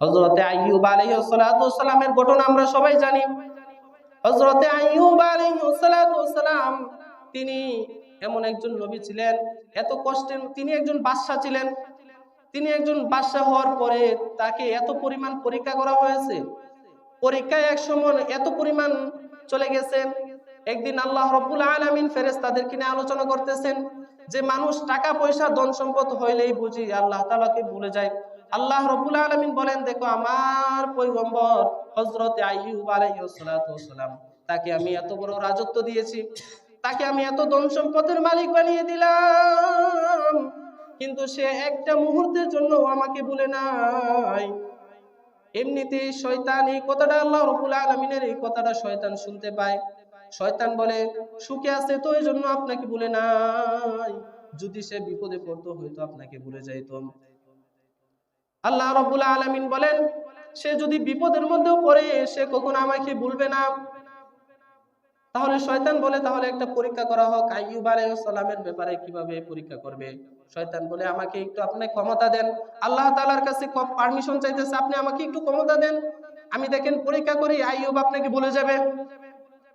হজরতে আইয়ুব আলাইহিসসালামের ঘটনা আমরা সবাই জানি। হজরতে আইয়ুব আলাইহিসসালাম তিনি এমন একজন নবী ছিলেন, এত কষ্টের তিনি একজন বাদশাহ ছিলেন। তিনি একজন বাদশাহ হওয়ার পরে তাকে এত পরিমাণ পরীক্ষা করা হয়েছে। পরীক্ষায় এক সময় এত পরিমাণ চলে গেছে। একদিন আল্লাহ রব্বুল আলামিন ফেরেশতাদেরকে নিয়ে আলোচনা করতেছেন যে, মানুষ টাকা পয়সা ধন সম্পদ হইলেই বুঝি আল্লাহ তালাকে ভুলে যায়। আল্লাহ রব্বুল আলামিন বলেন, দেখো, আমার আইয়ুব আলাইহিস সালাতু ওয়াসসালাম তাকে আমি এত বড় রাজত্ব দিয়েছি, তাকে আমি এত ধন সম্পদের মালিক বানিয়ে দিলাম, কিন্তু সে একটা মুহূর্তের জন্য আমাকে ভুলে নাই। এমনিতেই শয়তান, এই কথাটা আল্লাহ রবুল আলমিনের এই কথাটা শয়তান শুনতে পায়। শয়তান বলে, সুখে আছে তো, এই জন্য আপনাকে ভুলে নাই। যদি সে বিপদে পড়তো, হয়তো আপনাকে ভুলে যাইতো। আল্লাহ রবুল আলমিন বলেন, সে যদি বিপদের মধ্যেও পড়ে, সে কখনো আমাকে ভুলবে না। তাহলে শয়তান বলে, তাহলে একটা পরীক্ষা করা হোক, আইয়ুব আলাইহিস সালামের ব্যাপারে কীভাবে পরীক্ষা করবে? শয়তান বলে, আমাকে একটু আপনি ক্ষমতা দেন। আল্লাহ তালার কাছে পারমিশন চাইতেছে, আপনি আমাকে একটু ক্ষমতা দেন। আমি দেখেন পরীক্ষা করি, আইয়ুব আপনাকে বলে যাবে।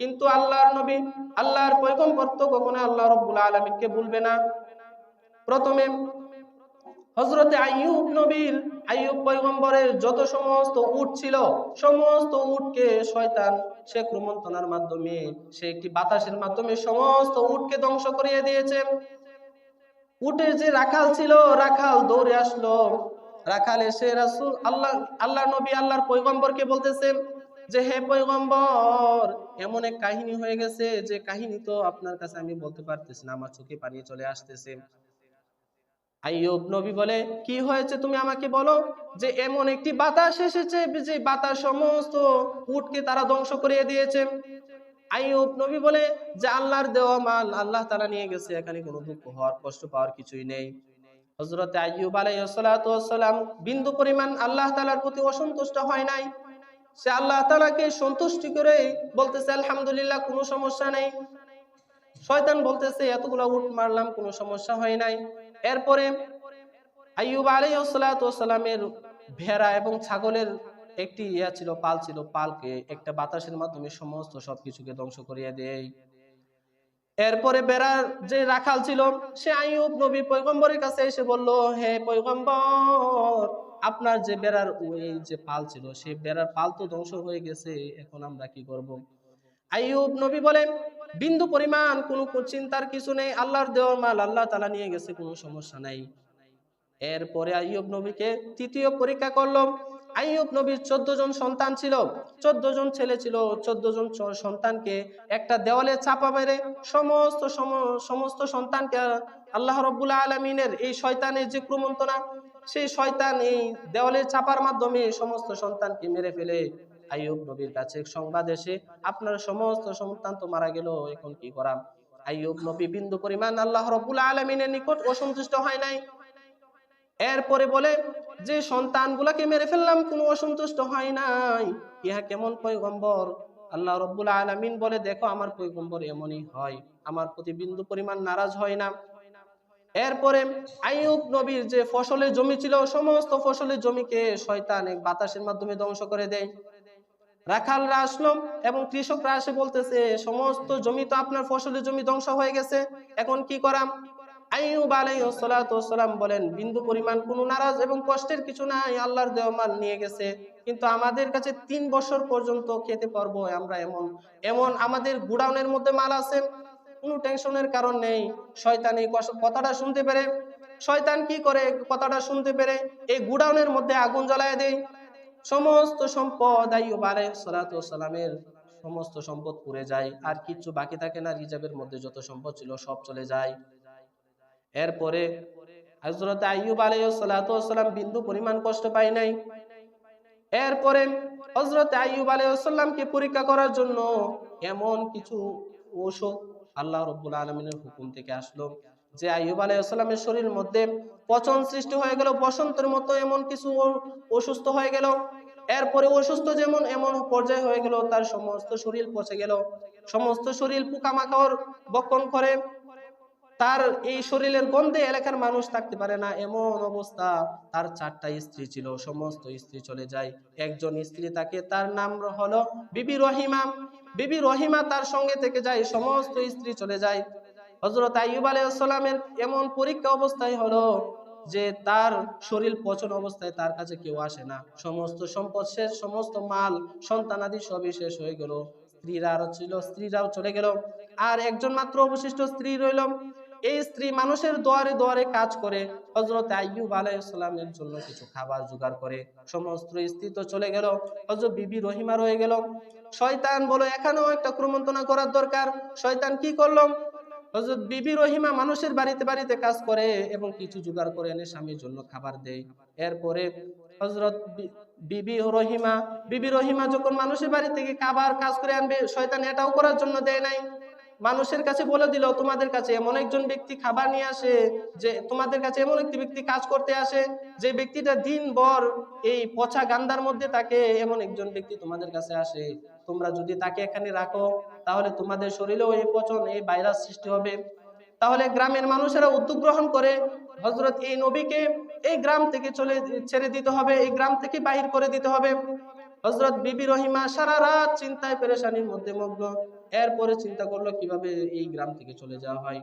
কিন্তু আল্লাহর নবী, আল্লাহর পয়গম্বর তো কখনো আল্লাহ রাব্বুল আলামিনকে ভুলবে না। প্রথমে হজরতে আইয়ুব নবীর, আইয়ুব পয়গম্বরের যত সমস্ত উট ছিল, সমস্ত উটকে শয়তান সে ক্রমন্তনার মাধ্যমে, সে একটি বাতাসের মাধ্যমে সমস্ত উটকে ধ্বংস করিয়ে দিয়েছে। উটের যে রাখাল ছিল, রাখাল দৌড়ে আসলো। রাখাল এসে রাসূল আল্লাহ আল্লাহ নবী আল্লাহর পয়গম্বরকে বলতেছে যে, হে পয়গম্বর, এমন এক কাহিনী হয়ে গেছে, যে কাহিনী তো আপনার কাছে আমি বলতে পারতেছি না, আমার চোখে পানি চলে আসতেছে। আইয়ুব নবী বলে, কি হয়েছে তুমি আমাকে বলো যে এমন একটি বাতাস এসেছে যে বাতাস সমস্ত উটকে তারা ধ্বংস করিয়ে দিয়েছে? আইয়ুব নবী বলে, যে আল্লাহর দেওয়া মাল আল্লাহ তারা নিয়ে গেছে, এখানে কোনো দুঃখ হওয়ার, কষ্ট পাওয়ার কিছুই নেই। হজরত আইয়ুব আলাইসালাম বিন্দু পরিমাণ আল্লাহ তালার প্রতি অসন্তুষ্ট হয় নাই। সে আল্লাহ তালাকে সন্তুষ্টি করে বলতেছে, আলহামদুলিল্লাহ, কোনো সমস্যা নেই। শয়তান বলতেছে, এতগুলা উট মারলাম, কোনো সমস্যা হয় নাই। এরপরে আইয়ুব আলাইসালামের ভেড়া এবং ছাগলের একটি ইয়া ছিল, পাল ছিল। পালকে একটা বাতাসের মাধ্যমে সমস্ত সবকিছুকে ধ্বংস করিয়ে দেয়। এরপরে বেড়ার যে রাখাল ছিল, সে আইয়ুব নবী পয়গম্বরের কাছে এসে বলল, হে পয়গম্বর, আপনার যে বেড়ার ওই যে পাল ছিল সেই বেড়ার পাল তো ধ্বংস হয়ে গেছে, এখন আমরা কি করব? আইয়ুব নবী বলেন, বিন্দু পরিমাণ কোনো চিন্তার কিছু নেই, আল্লাহর দেওয়ার মাল আল্লাহ তালা নিয়ে গেছে, কোনো সমস্যা নাই। এরপরে আইয়ুব নবীকে তৃতীয় পরীক্ষা করল। আইয়ুব নবীর চোদ্দ জন সন্তান ছিল। চোদ্দ জন ছেলে ছিল, চোদ্দ জন সন্তানকে একটা দেওয়ালে চাপা মেরে সমস্ত সমস্ত সন্তানকে আল্লাহ রব্বুল আলমিনের এই শয়তানের যে ক্রমন্তনা সেই শয়তান এই দেওয়ালের চাপার মাধ্যমে সমস্ত সন্তানকে মেরে ফেলে। আইয়ুব নবীর কাছে সংবাদ এসে, আপনার সমস্ত সন্তান তো মারা গেল, এখন কি করা আইয়ুব নবী বিন্দু পরিমাণ আল্লাহ রব্বুল আলমিনের নিকট অসন্তুষ্ট হয় নাই। এরপরে বলে, যে সন্তানগুলাকে মেরে ফেললাম, কোনো অসন্তুষ্ট হয় নাই। ইহা কেমন পয়গম্বর? আল্লাহ রব্বুল আলমিন বলে, দেখো, আমার পয়গম্বর এমনই হয়। আমার প্রতি বিন্দু পরিমাণ নারাজ হয় না। এরপরে আইয়ুব নবীর যে ফসলের জমি ছিল, সমস্ত ফসলের জমিকে শয়তান এক বাতাসের মাধ্যমে ধ্বংস করে দেয়। রাখালরা আসলো এবং কৃষকরা আসে বলতেছে, সমস্ত জমি তো আপনার ফসলের জমি ধ্বংস হয়ে গেছে, এখন কি করাম? আইয়ুব আলাইহিসসালাম বলেন, বিন্দু পরিমাণ কোনো নারাজ এবং কষ্টের কিছু নাই, আল্লাহর দেওয়া মাল নিয়ে গেছে। কিন্তু আমাদের কাছে তিন বছর পর্যন্ত খেতে পারব আমরা এমন। এমন আমাদের গুডাউনের মধ্যে মাল আছে। কোনো টেনশনের কারণ নেই। শয়তান এই কথাটা শুনতে পেরে, শয়তান কি করে কথাটা শুনতে পেরে? এই গুডাউনের মধ্যে আগুন জ্বালায় দেয়। সমস্ত সম্পদ আইয়ুব আলাইহিসসালামের সমস্ত সম্পদ পুড়ে যায়। আর কিছু বাকি থাকে না রিজার্ভের মধ্যে যত সম্পদ ছিল সব চলে যায়। এরপরে হজরত আইয়ুব আলাইসালাম বিন্দু পরিমাণ কষ্ট পায় নাই। এরপরে হজরত আইয়ুব আলাইসাল্লামকে পরীক্ষা করার জন্য এমন কিছু ঔষধ আল্লাহ রব্বুল আলমিনের হুকুম থেকে আসলো যে আইয়ুব আলাইসাল্লামের শরীরের মধ্যে পচন সৃষ্টি হয়ে গেল, বসন্তের মতো এমন কিছু অসুস্থ হয়ে গেল। এরপরে অসুস্থ যেমন এমন পর্যায়ে হয়ে গেল, তার সমস্ত শরীর পচে গেল। সমস্ত শরীর পোকামাকড় বক্ষণ করে। তার এই শরীরের গন্ধে এলাকার মানুষ থাকতে পারে না, এমন অবস্থা। তার চারটা স্ত্রী ছিল, সমস্ত স্ত্রী চলে যায়। একজন স্ত্রী তাকে, তার নাম হলো বিবি রহিমা। বিবি রহিমা তার সঙ্গে থেকে যায়, সমস্ত স্ত্রী চলে যায়। হজরত আইয়ুব আলাইসালামের এমন পরীক্ষা অবস্থায় হলো যে তার শরীর পচন অবস্থায় তার কাছে কেউ আসে না। সমস্ত সম্পদ শেষ, সমস্ত মাল সন্তানাদি সবই শেষ হয়ে গেল। স্ত্রীরা আরও ছিল, স্ত্রীরাও চলে গেল। আর একজন মাত্র অবশিষ্ট স্ত্রী রইল। এই স্ত্রী মানুষের দোয়ারে দোয়ারে কাজ করে। হজরত আইয়ুব আলাইসালামের জন্য কিছু খাবার জোগাড় করে। সমস্ত স্ত্রী তো চলে গেল। হজরত বিবি রহিমা রয়ে গেল। শয়তান বলো, এখানেও একটা ক্রমন্তনা করার দরকার। শয়তান কি করল? হজরত বিবি রহিমা মানুষের বাড়িতে বাড়িতে কাজ করে এবং কিছু জোগাড় করে এনে স্বামীর জন্য খাবার দেয়। এরপরে হজরত বিবি রহিমা বিবি রহিমা যখন মানুষের বাড়ি থেকে খাবার, কাজ করে আনবে, শয়তান এটাও করার জন্য দেয় নাই। মানুষের কাছে বলে দিল, তোমাদের কাছে এমন একজন ব্যক্তি খাবার নিয়ে আসে যে, তোমাদের কাছে এমন একটি ব্যক্তি কাজ করতে আসে যে ব্যক্তিটা দিন ভর এই পচা গান্দার মধ্যে থাকে এমন একজন ব্যক্তি তোমাদের কাছে আসে। তোমরা যদি তাকে এখানে রাখো, তাহলে তোমাদের শরীরেও এই পচন, এই ভাইরাস সৃষ্টি হবে। তাহলে গ্রামের মানুষেরা উদ্যোগ গ্রহণ করে হজরত এই নবীকে এই গ্রাম থেকে চলে, ছেড়ে দিতে হবে, এই গ্রাম থেকে বাহির করে দিতে হবে। হজরত বিবি রহিমা সারা রাত চিন্তায় পেরেশানির মধ্যে মগ্ন। এরপরে চিন্তা করল কীভাবে এই গ্রাম থেকে চলে যাওয়া হয়।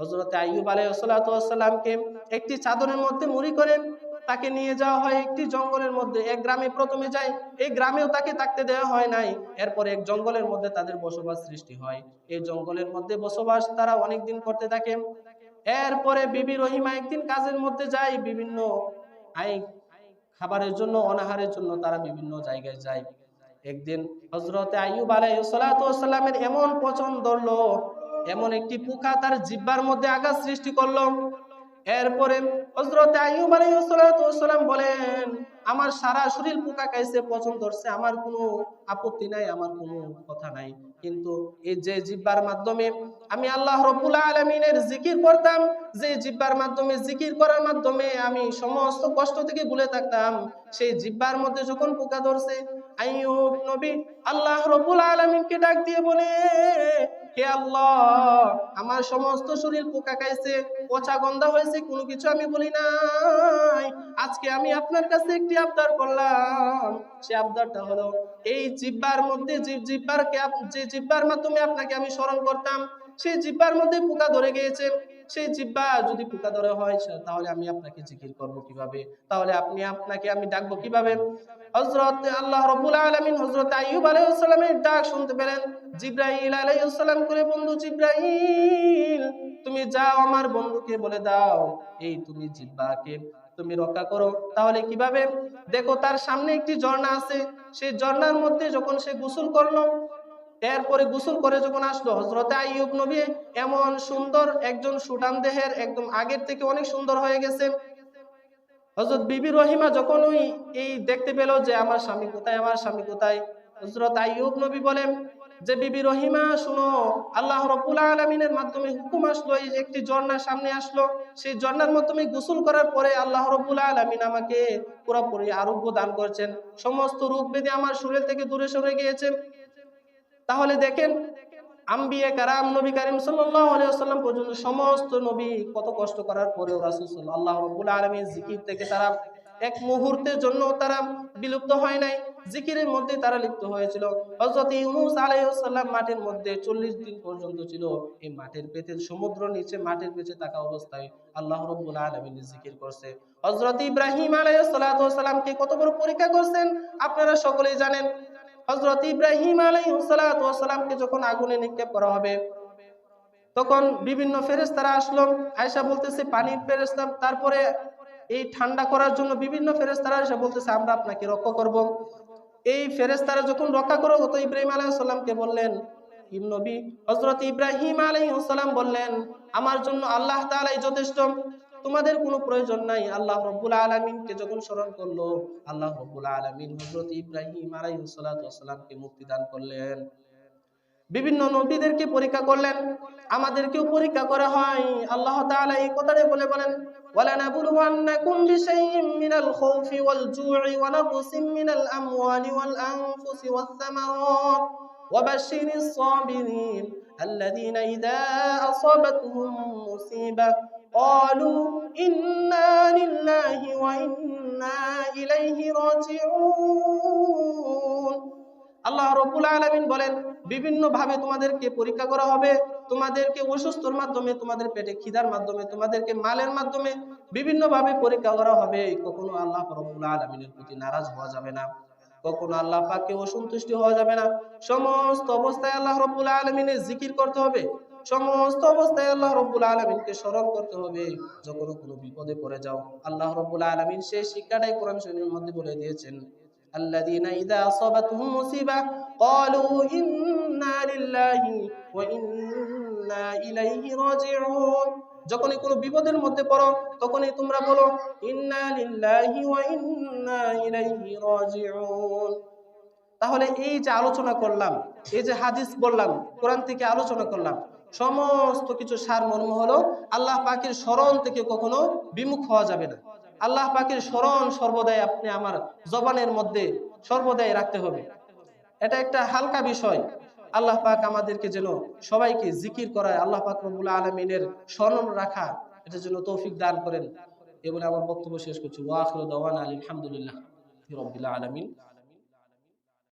হজরত আইয়ুব আলাইসালামকে একটি চাদরের মধ্যে মুড়ি করে তাকে নিয়ে যাওয়া হয়। একটি জঙ্গলের মধ্যে, এক গ্রামে প্রথমে যায়, এই গ্রামেও তাকে থাকতে দেওয়া হয় নাই। এরপরে এক জঙ্গলের মধ্যে তাদের বসবাস সৃষ্টি হয়। এই জঙ্গলের মধ্যে বসবাস তারা অনেকদিন করতে থাকে। এরপরে বিবি রহিমা একদিন কাজের মধ্যে যায়, বিভিন্ন আই খাবারের জন্য, অনাহারের জন্য তারা বিভিন্ন জায়গায় যায়। একদিন হজরতে আইয়ুব আলাইসালামের এমন পছন্দ ধরলো এমন একটি পোকা তার জিব্বার মধ্যে আঘাত সৃষ্টি করল। এরপরে হজরতে আইয়ুব আলাইসালাম বলেন, আমার সারা শরীর পোকা খাইছে, পছন্দ ধরছে আমার কোনো আপত্তি নাই, আমার কোনো কথা নাই। কিন্তু এই যে জিব্বার মাধ্যমে আমি আল্লাহ রব্বুল আলমিনের জিকির করতাম, যে জিব্বার মাধ্যমে, জিকির করার মাধ্যমে আমি সমস্ত কষ্ট থেকে ভুলে থাকতাম। সেই জিব্বার মধ্যে যখন পোকা ধরছে আইয়ুব নবী আল্লাহ রব্বুল আলমিনকে ডাক দিয়ে বলে, হে আল্লাহ, আমার সমস্ত শরীর পোকা খাইছে, পচা গন্ধা হয়েছে, কোনো কিছু আমি বলি নাই। আজকে আমি আপনার কাছে একটি আবদার করলাম। সে আবদারটা হলো, এই জিব্বার মধ্যে জিব্বারকে যে জিব্বার মাধ্যমে আপনাকে আমি স্মরণ করতাম, সেই জিব্বার মধ্যে পোকা ধরে গিয়েছে। সেই জিব্বা যদি পোকা ধরে হয় তাহলে আমি আপনাকে জিকির করব কীভাবে? তাহলে আপনি আপনাকে আমি ডাকবো কীভাবে? হযরত আল্লাহ রাব্বুল আলামিন হযরত আইয়ুব আলাইহিস সালামের ডাক শুনতে পেলেন। জিব্রাইল আলাইহিস সালাম করে বন্ধু জিব্রাইল, তুমি যাও আমার বন্ধুকে বলে দাও। এই তুমি জিব্বাকে তুমি রক্ষা করো। তাহলে কীভাবে? দেখো, তার সামনে একটি ঝর্ণা আছে। সেই ঝর্ণার মধ্যে যখন সে গোসল করল এরপরে গোসল করে যখন আসলো হজরতে আইয়ুব নবী এমন সুন্দর একজন সুটাম দেহের একদম আগের থেকে অনেক সুন্দর হয়ে গেছে হজরত বিবি রহিমা যখন ওই এই দেখতে পেল যে আমার স্বামী কোথায়, আমার স্বামী কোথায় হজরত আইয়ুব নবী বলেন যে, বিবি রহিমা, শুনো, আল্লাহ রব্বুল আলমিনের মাধ্যমে হুকুম আসলো, এই একটি ঝর্ণার সামনে আসলো। সেই ঝর্ণার মাধ্যমে গোসল করার পরে আল্লাহ রব্বুল আলমিন আমাকে পুরোপুরি আরোগ্য দান করছেন। সমস্ত রোগ ব্যাধি আমার শরীর থেকে দূরে সরে গিয়েছে। তাহলে দেখেন আম্বিয়ে কারাম নবী কারিম আলাইহি পর্যন্ত সমস্ত নবী কত কষ্ট করার পরেও রাসূল আল্লাহ রাব্বুল আলামিন জিকির থেকে তারা এক মুহূর্তের জন্য তারা বিলুপ্ত হয় নাই। জিকিরের মধ্যে তারা লিপ্ত হয়েছিল। হযরত ইউনূস আলাইহিস সালাম মাঠের মধ্যে 40 দিন পর্যন্ত ছিল। এই মাঠের পেতে সমুদ্র নিচে মাঠের পেছে থাকা অবস্থায় আল্লাহ রাব্বুল আলামিন জিকির করছে। হযরত ইব্রাহিম আলাইহিস সালাতু ওয়াসালামকে কত বড় পরীক্ষা করছেন? আপনারা সকলেই জানেন হজরত ইব্রাহিম আলাইসালামকে যখন আগুনে নিক্ষেপ করা হবে, তখন বিভিন্ন ফেরেস্তারা আসলো। আয়সা বলতেছে, পানির ফেরেস্তা তারপরে এই ঠান্ডা করার জন্য বিভিন্ন ফেরেস্তারা এসে বলতেছে, আমরা আপনাকে রক্ষা করব। এই ফেরেস্তারা যখন রক্ষা করো তো ইব্রাহিম আলাইসাল্লামকে বললেন নবী হজরত ইব্রাহিম আলাইসাল্লাম বললেন, আমার জন্য আল্লাহ তালাই যথেষ্ট। তোমাদের কোনো প্রয়োজন নাই আল্লাহ রব্বুল আলমিনকে যখন স্মরণ করলো আল্লাহ রব্বুল আলমিন হজরত ইব্রাহিম আলাইসালামকে মুক্তি দান করলেন বিভিন্ন নবীদেরকে পরীক্ষা করলেন আমাদেরকেও পরীক্ষা করা হয় আল্লাহ তাআলা এই কথাটা বলে বলেন ولنبلونكم بشيء من الخوف والجوع ونقص من الأموال والأنفس والثمرات وبشر الصابرين الذين إذا أصابتهم مصيبة قالوا إنا لله وإنا إليه راجعون আল্লাহ রব্বুল আলামিন বলেন বিভিন্ন ভাবে তোমাদেরকে পরীক্ষা করা হবে তোমাদেরকে অসুস্থর মাধ্যমে তোমাদের পেটে খিদার মাধ্যমে তোমাদেরকে মালের মাধ্যমে বিভিন্ন ভাবে পরীক্ষা করা হবে কখনো আল্লাহ রব্বুল আলামিনের প্রতি নারাজ হওয়া যাবে না কখনো আল্লাহ পাককে অসন্তুষ্টি হওয়া যাবে না সমস্ত অবস্থায় আল্লাহ রব্বুল আলমিনের জিকির করতে হবে সমস্ত অবস্থায় আল্লাহ রব্বুল আলমিনকে স্মরণ করতে হবে যখন কোনো বিপদে পড়ে যাও আল্লাহ রব্বুল আলমিন সেই শিক্ষাটাই কোরআন শরীফের মধ্যে বলে দিয়েছেন الذين إذا أصابتهم مصيبة قالوا إنا لله وإنا إليه راجعون যখনই কোনো বিপদের মধ্যে পড়ো, তখনই তোমরা বলো তাহলে এই যে আলোচনা করলাম, এই যে হাদিস বললাম, কোরআন থেকে আলোচনা করলাম, সমস্ত কিছু সার মর্ম হলো আল্লাহ পাখির স্মরণ থেকে কখনো বিমুখ হওয়া যাবে না। আল্লাহ পাখির স্মরণ সর্বদাই আপনি আমার জবানের মধ্যে সর্বদাই রাখতে হবে। এটা একটা হালকা বিষয়। আল্লাহ পাক আমাদেরকে যেন সবাইকে জিকির করায়, আল্লাহ পাক রব্বুল আলমিনের স্মরণ রাখা, এটা যেন তৌফিক দান করেন। এ বলে আমার বক্তব্য শেষ করছি। ওয়াখির দাওয়ান আলহামদুলিল্লাহ রবিল্লা আলমিন।